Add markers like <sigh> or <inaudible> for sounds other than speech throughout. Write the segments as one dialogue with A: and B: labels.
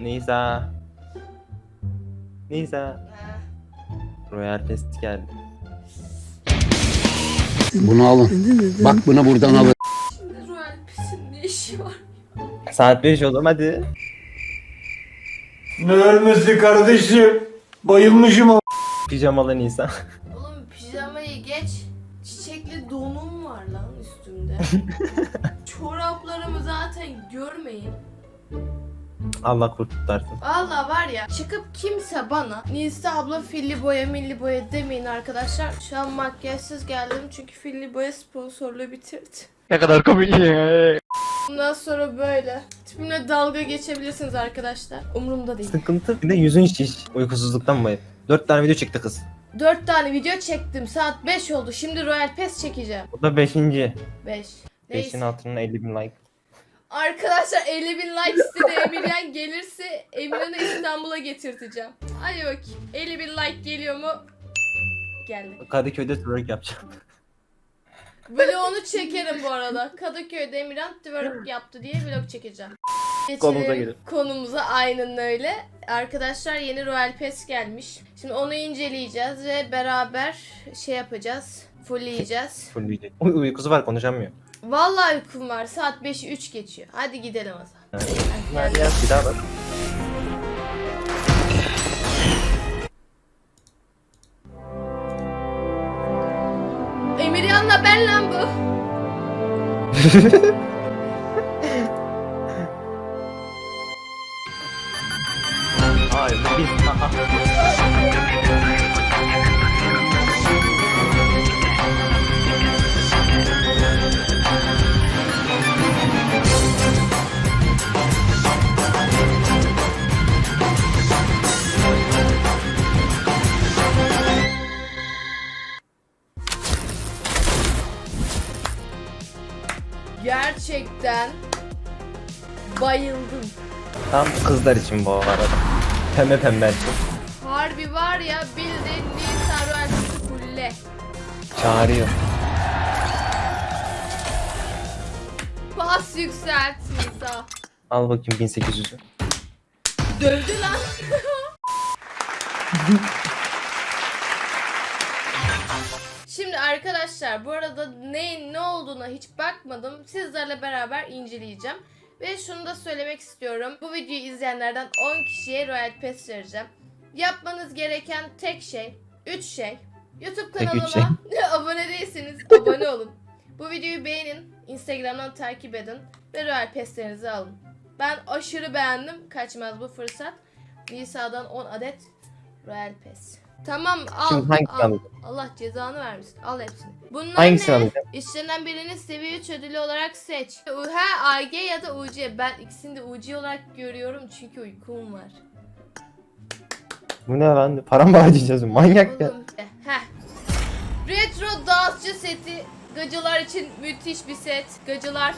A: Nisa. Nisa. Royal Pest geldi.
B: Bunu alın. Bak bunu buradan alın.
C: Şimdi Royal Pass'in ne işi var?
A: Saat 5 oğlum hadi.
D: Ne ölmesi kardeşim? Bayılmışım ama.
A: Pijamalı Nisa.
C: Oğlum pijamayı geç. Çiçekli donum var lan üstümde. <laughs> Çoraplarımı zaten görmeyin.
A: Allah kurtarsın.
C: Valla var ya çıkıp kimse bana Nisa abla filli boya milli boya demeyin arkadaşlar. Şu an makyajsız geldim çünkü filli boya sponsorluğu bitirdi.
E: Ne kadar komik.
C: Bundan sonra böyle. Tipimle dalga geçebilirsiniz arkadaşlar. Umurumda değil.
A: Sıkıntı. Bir de yüzün şiş. Uykusuzluktan mı? 4 tane video çekti kız.
C: 4 tane video çektim. Saat 5 oldu. Şimdi Royal Pass çekeceğim.
A: Bu da 5. 5'in
C: 5. Neyse.
A: altına 50 bin like.
C: Arkadaşlar 50 bin like istedi <laughs> Emirhan gelirse Emirhan'ı İstanbul'a getirteceğim. Hadi bakayım 50 bin like geliyor mu? Geldi.
A: Kadıköy'de twerk yapacağım.
C: Vlog'unu çekerim bu arada. Kadıköy'de Emirhan twerk yaptı diye vlog çekeceğim.
A: Konumuza gelin.
C: Konumuza aynen öyle. Arkadaşlar yeni Royal Pass gelmiş. Şimdi onu inceleyeceğiz ve beraber şey yapacağız. Fullleyeceğiz.
A: Full video. Uy uykusu var konuşamıyor.
C: Vallahi uykum var. Saat 5'i 3 geçiyor. Hadi gidelim o zaman.
A: Evet.
C: Hadi
A: Hadi yaz bir daha bak.
C: Emirhan'la ben lan bu. <laughs> Gerçekten bayıldım.
A: Tam kızlar için bu arada. Pembe pembe.
C: Harbi var ya bildiğin Nisa Royal fulle.
A: Çağırıyor.
C: Bas yükselt Nisa.
A: Al bakayım 1800'ü.
C: Dövdü lan. <laughs> arkadaşlar bu arada neyin ne olduğuna hiç bakmadım. Sizlerle beraber inceleyeceğim. Ve şunu da söylemek istiyorum. Bu videoyu izleyenlerden 10 kişiye Royal Pass vereceğim. Yapmanız gereken tek şey, 3 şey. YouTube kanalıma
A: şey. <laughs>
C: abone değilseniz abone olun. Bu videoyu beğenin, Instagram'dan takip edin ve Royal Pass'lerinizi alın. Ben aşırı beğendim. Kaçmaz bu fırsat. Nisa'dan 10 adet Royal Pass. Tamam al.
A: Şimdi hangisini
C: al.
A: alacağım?
C: Allah cezanı vermesin. Al hepsini. Bunlar
A: Hangisini
C: ne?
A: alacağım?
C: İşlerinden birini seviye 3 ödülü olarak seç. Ha AG ya da UC. Ben ikisini de UC olarak görüyorum çünkü uykum var.
A: Bu ne lan? Para mı harcayacağız? Manyak ya.
C: Oğlum, heh. Retro dansçı seti. Gacılar için müthiş bir set. Gacılar.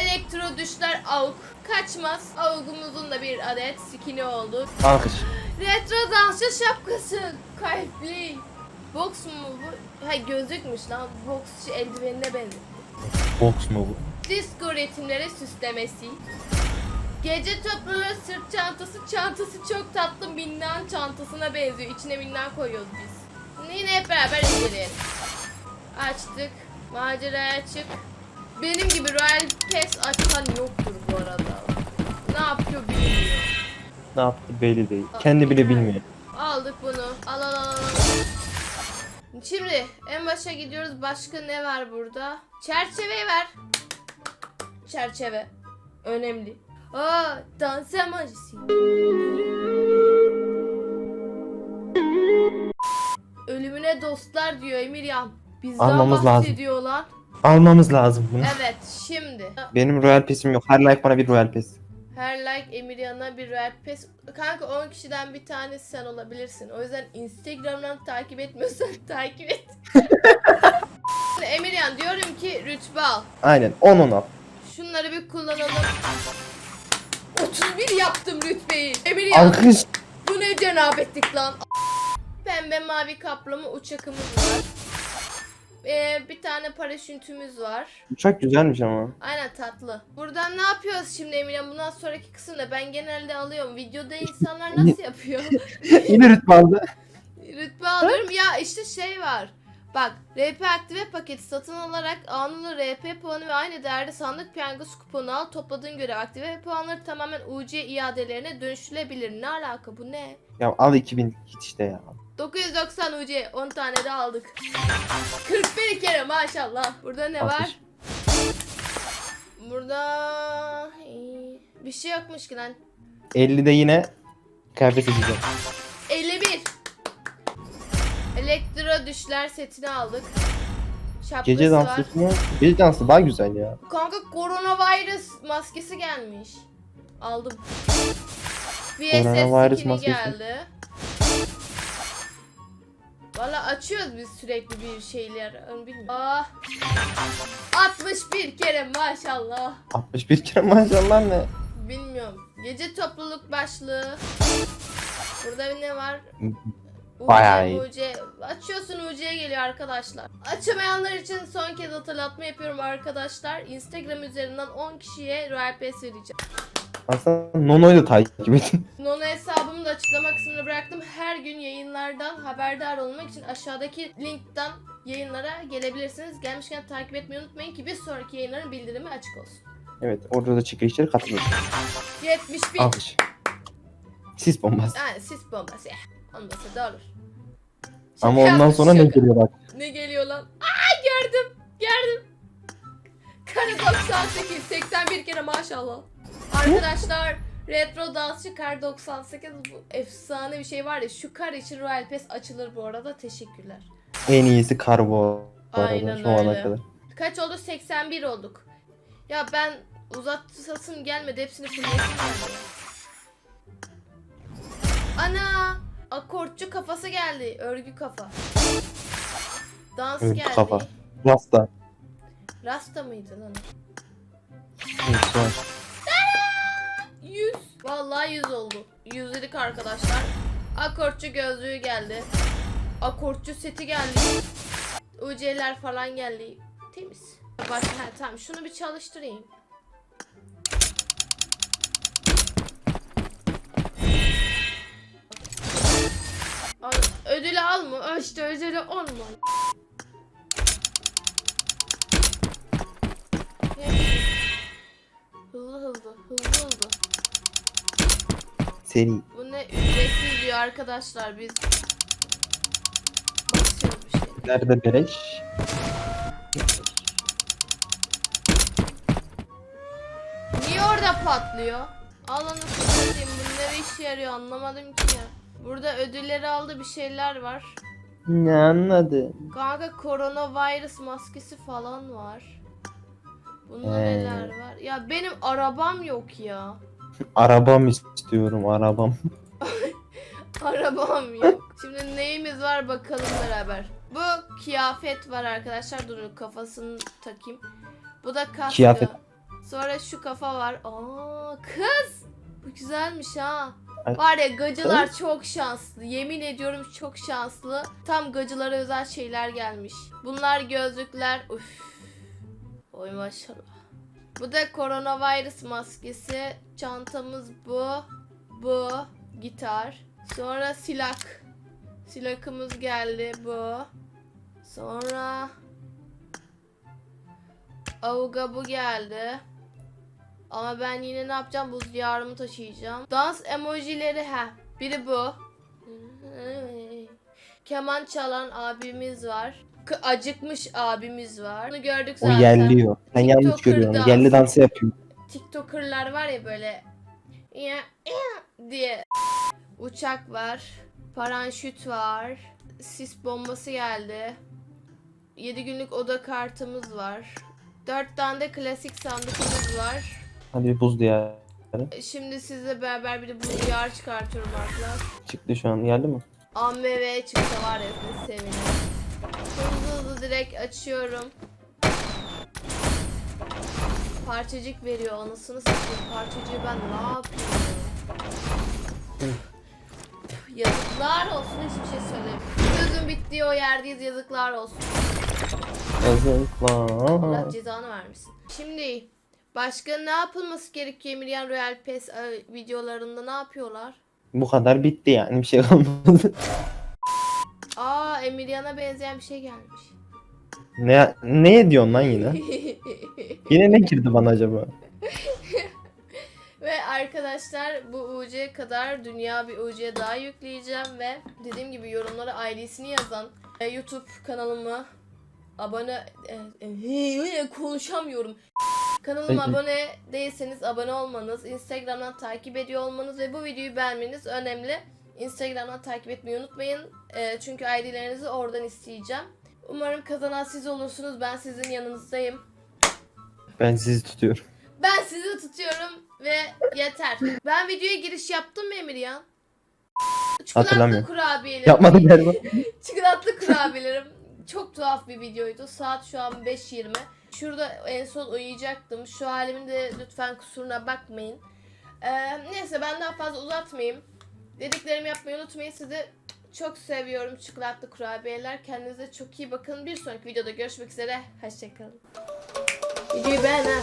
C: Elektro düşler AUK. Kaçmaz. AUK'umuzun da bir adet skin'i oldu.
A: Alkış.
C: Retro dansçı şapkası. Kalpli. Box mu bu? Ha gözlükmüş lan. Boksçu eldivenine benziyor.
A: Box mu bu?
C: Disco ritimleri süslemesi. Gece topluluğu sırt çantası. Çantası çok tatlı minnan çantasına benziyor. İçine minnan koyuyoruz biz. Yine hep beraber inceleyelim. Açtık. Maceraya çık. Benim gibi Royal Pass açan Ne
A: yaptı belli değil. Kendi bile bilmiyor.
C: Aldık bunu. Al al al al. Şimdi en başa gidiyoruz. Başka ne var burada? Çerçeveyi ver. Çerçeve. Önemli. Aa, dans emojisi. Ölümüne dostlar diyor Emiryan. Bizden
A: Almamız lazım.
C: bahsediyor lan.
A: Almamız lazım bunu.
C: Evet şimdi.
A: Benim Royal Pass'im yok. Her like bana bir Royal Pass.
C: Her like Emiryan'a bir Pass. Kanka 10 kişiden bir tanesi sen olabilirsin. O yüzden Instagram'dan takip etmiyorsan <laughs> takip et. <laughs> Emiryan diyorum ki rütbe al.
A: Aynen 10 10 al.
C: Şunları bir kullanalım. 31 yaptım rütbeyi. Emiryan
A: Alkış.
C: bu ne cenabetlik lan. Pembe mavi kaplama uçakımız var. Ee, bir tane paraşütümüz var.
A: Uçak güzelmiş ama.
C: Aynen tatlı. Buradan ne yapıyoruz şimdi Emine? Bundan sonraki kısımda ben genelde alıyorum. Videoda insanlar <laughs> nasıl yapıyor? <laughs>
A: Yine rütbe aldı.
C: Rütbe alıyorum. Ya işte şey var. Bak RP aktive paketi satın alarak anında RP puanı ve aynı değerde sandık piyangosu kuponu al. Topladığın görev aktive puanları tamamen UC iadelerine dönüştürülebilir. Ne alaka bu ne?
A: Ya al 2000 git işte ya.
C: 990 UC 10 tane de aldık. 41 kere maşallah. Burada ne var?
A: Alkış.
C: Burada bir şey yokmuş ki lan.
A: 50'de yine kıyafet edeceğim.
C: 51. Elektro düşler setini aldık. Şapkası
A: Gece
C: var.
A: dansı mı? Gece dansı daha güzel ya.
C: Kanka koronavirüs maskesi gelmiş. Aldım. VSS skin'i
A: maskesi.
C: geldi. Açıyoruz biz sürekli bir şeyler. Bilmiyorum. Ah. 61 kere maşallah.
A: 61 kere maşallah ne?
C: Bilmiyorum. Gece topluluk başlığı. Burada bir ne var? <laughs>
A: Bayağı iyi.
C: UC. Açıyorsun UC'ye geliyor arkadaşlar. Açamayanlar için son kez hatırlatma yapıyorum arkadaşlar. Instagram üzerinden 10 kişiye Royal Pass vereceğim.
A: Aslında Nono'yu da takip edin. <laughs>
C: Nono hesabımı da açıklama kısmına bıraktım. Her gün yayınlardan haberdar olmak için aşağıdaki linkten yayınlara gelebilirsiniz. Gelmişken takip etmeyi unutmayın ki bir sonraki yayınların bildirimi açık olsun.
A: Evet orada da çekilişlere katılın.
C: 71.
A: Alkış. Sis bombası.
C: Yani sis bombası. Olmasa da olur.
A: Ama ondan
C: yapmış,
A: sonra ne
C: şaka.
A: geliyor bak.
C: Ne geliyor lan? Aa gördüm. Gördüm. Kar 98 81 kere maşallah. Arkadaşlar Retro dansçı kar 98 bu efsane bir şey var ya şu kar için Royal Pass açılır bu arada teşekkürler.
A: En iyisi karbo. bu arada,
C: Aynen
A: şu ana
C: öyle.
A: kadar.
C: Kaç oldu? 81 olduk. Ya ben uzatsasım gelmedi hepsini geldi. Ana! Akortçu kafası geldi. Örgü kafa. Dans
A: Örgü
C: geldi.
A: kafa. Rasta.
C: Rasta mıydı lan?
A: Evet, şu an.
C: 100. Vallahi 100 oldu. 100 dedik arkadaşlar. Akortçu gözlüğü geldi. Akortçu seti geldi. UC'ler falan geldi. Temiz. Bak ha, tamam şunu bir çalıştırayım. Al, ödülü alma. İşte ödülü alma. Ne? Hızlı hızlı hızlı hızlı.
A: Seri.
C: Bu ne ücretsiz diyor arkadaşlar biz. Basıyoruz bir şey.
A: Nerede beleş?
C: Niye orada patlıyor? Al onu satayım. Bu ne işe yarıyor anlamadım ki ya. Burada ödülleri aldı bir şeyler var.
A: Ne anladı?
C: Kanka koronavirüs maskesi falan var. Bunda
A: Ee.
C: neler var? Ya benim arabam yok ya.
A: Arabam istiyorum arabam. <laughs>
C: Arabam yok. Şimdi neyimiz var bakalım beraber. Bu kıyafet var arkadaşlar. Durun kafasını takayım. Bu da kaskı.
A: Kıyafet.
C: Sonra şu kafa var. Aa kız. Bu güzelmiş ha. Var ya gacılar çok şanslı. Yemin ediyorum çok şanslı. Tam gacılara özel şeyler gelmiş. Bunlar gözlükler. Uf. Oy maşallah. Bu da koronavirüs maskesi. Çantamız bu. Bu. Gitar. Sonra silak. Silakımız geldi bu. Sonra Avuga bu geldi. Ama ben yine ne yapacağım? Buz diyarımı taşıyacağım. Dans emojileri ha. Biri bu. Keman çalan abimiz var. Acıkmış abimiz var. Bunu gördük
A: O
C: zaten.
A: yerliyor. Sen yanlış
C: TikToker
A: görüyorsun.
C: dans.
A: Yerli dansı yapıyor.
C: TikToker'lar var ya böyle ya, ya diye. Uçak var. Paraşüt var. Sis bombası geldi. 7 günlük oda kartımız var. 4 tane de klasik sandıkımız var.
A: Hadi bir buz diye.
C: Şimdi sizle beraber bir de bu diyar çıkartıyorum arkadaşlar.
A: Çıktı şu an geldi mi?
C: AMV çıksa var ya sevinirim. Direkt açıyorum. Parçacık veriyor anasını satayım. Parçacığı ben ne yapayım ya? Yazıklar olsun hiçbir şey söylemiyorum. Sözün bittiği o yerdeyiz yazıklar olsun. Allah
A: Yazıklar.
C: cezanı vermesin. Şimdi başka ne yapılması gerekiyor Emilian Royal Pass e, videolarında ne yapıyorlar?
A: Bu kadar bitti yani bir şey kalmadı.
C: Aa Emilian'a benzeyen bir şey gelmiş.
A: Ne ne diyorsun lan yine? <laughs> Yine ne girdi bana acaba?
C: Ve arkadaşlar bu UC kadar dünya bir UC daha yükleyeceğim ve dediğim gibi yorumlara ID'sini yazan e, YouTube kanalımı abone e, e, <laughs> konuşamıyorum. Kanalıma abone değilseniz abone olmanız, Instagram'dan takip ediyor olmanız ve bu videoyu beğenmeniz önemli. Instagram'dan takip etmeyi unutmayın. E, çünkü ID'lerinizi oradan isteyeceğim. Umarım kazanan siz olursunuz. Ben sizin yanınızdayım.
A: Ben sizi tutuyorum.
C: Ben sizi tutuyorum ve yeter. Ben videoya giriş yaptım mı Emiryan?
A: Hatırlamıyorum.
C: kurabiyelerim.
A: Yapmadım galiba. <laughs>
C: Çikolatalı kurabiyelerim. Çok tuhaf bir videoydu. Saat şu an 5.20. Şurada en son uyuyacaktım. Şu halimin de lütfen kusuruna bakmayın. Ee, neyse ben daha fazla uzatmayayım. Dediklerimi yapmayı unutmayın. Sizi çok seviyorum çikolatalı kurabiyeler. Kendinize çok iyi bakın. Bir sonraki videoda görüşmek üzere. Hoşçakalın. Videoyu beğen.